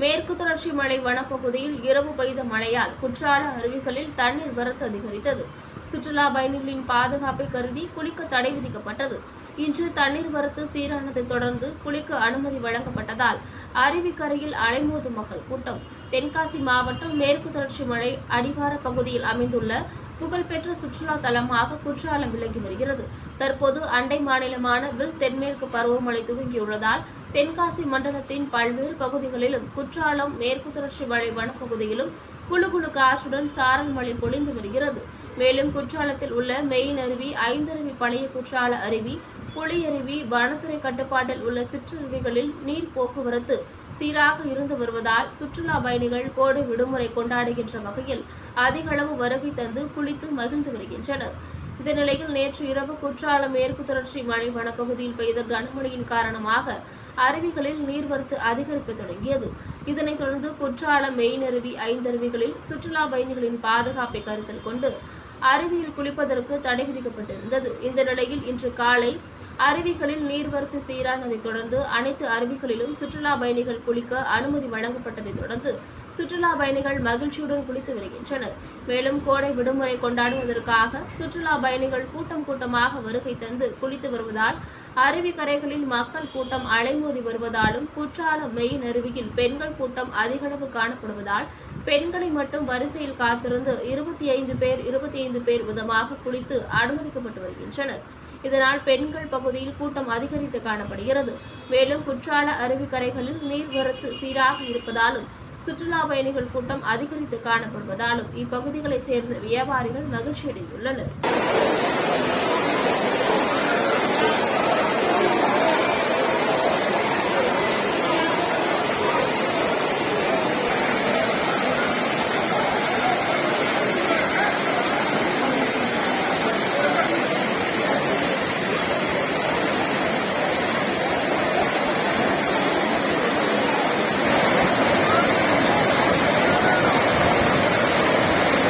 மேற்கு தொடர்ச்சி மலை வனப்பகுதியில் இரவு பெய்த மழையால் குற்றால அருவிகளில் தண்ணீர் வரத்து அதிகரித்தது. சுற்றுலா பயணிகளின் பாதுகாப்பை கருதி குளிக்க தடை விதிக்கப்பட்டது. இன்று தண்ணீர் வரத்து சீரானதை தொடர்ந்து குளிக்க அனுமதி வழங்கப்பட்டதால் அருவிக்கரையில் அலைமோதும் மக்கள் கூட்டம் தென்காசி மாவட்டம் மேற்கு தொடர்ச்சி மலை அடிவார பகுதியில் அமைந்துள்ள புகழ்பெற்ற சுற்றுலா தலமாக குற்றாலம் விளங்கி வருகிறது. தற்போது அண்டை மாநிலமான வில் தென்மேற்கு பருவமழை துவங்கியுள்ளதால் தென்காசி மண்டலத்தின் பல்வேறு பகுதிகளிலும் குற்றாலம் மேற்கு தொடர்ச்சி மலை வனப்பகுதியிலும் குழு குழு காற்றுடன் சாரல் மழை பொழிந்து வருகிறது. மேலும் குற்றாலத்தில் உள்ள மெயின் அருவி ஐந்தருவி பழைய குற்றால அருவி புலியருவி வனத்துறை கட்டுப்பாட்டில் உள்ள சிற்றருவிகளில் நீர் போக்குவரத்து சீராக இருந்து வருவதால் சுற்றுலா பயணிகள் கோடை விடுமுறை கொண்டாடுகின்ற வகையில் அதிக அளவு வருகை தந்து குளித்து மகிழ்ந்து வருகின்றனர். இந்த நிலையில் நேற்று இரவு குற்றாலம் மேற்கு தொடர்ச்சி மலை வனப்பகுதியில் பெய்த கனமழையின் காரணமாக அருவிகளில் நீர்வரத்து அதிகரிக்க தொடங்கியது. இதனைத் தொடர்ந்து குற்றாலம் மெயின் அருவி ஐந்தருவிகளில் சுற்றுலா பயணிகளின் பாதுகாப்பை கருத்தில் கொண்டு அருவியில் குளிப்பதற்கு தடை விதிக்கப்பட்டிருந்தது. இந்த நிலையில் இன்று காலை அருவிகளில் நீர்வரத்து சீரானதைத் தொடர்ந்து அனைத்து அருவிகளிலும் சுற்றுலா பயணிகள் குளிக்க அனுமதி வழங்கப்பட்டதைத் தொடர்ந்து சுற்றுலா பயணிகள் மகிழ்ச்சியுடன் குளித்து வருகின்றனர். மேலும் கோடை விடுமுறை கொண்டாடுவதற்காக சுற்றுலா பயணிகள் கூட்டம் கூட்டமாக வருகை தந்து குளித்து வருவதால் அருவி கரைகளில் மக்கள் கூட்டம் அலைமோதி வருவதாலும் குற்றாலம் மெயின் அருவியில் பெண்கள் கூட்டம் அதிகளவு காணப்படுவதால் பெண்களை மட்டும் வரிசையில் காத்திருந்து இருபத்தி ஐந்து பேர் இருபத்தி ஐந்து பேர் விதமாக குளித்து அனுமதிக்கப்பட்டு வருகின்றனர். இதனால் பெண்கள் பகுதியில் கூட்டம் அதிகரித்து காணப்படுகிறது. மேலும் குற்றால அருவிக்கரைகளில் நீர்வரத்து சீராக இருப்பதாலும் சுற்றுலா பயணிகள் கூட்டம் அதிகரித்து காணப்படுவதாலும் இப்பகுதிகளைச் சேர்ந்த வியாபாரிகள் மகிழ்ச்சியடைந்துள்ளனர்.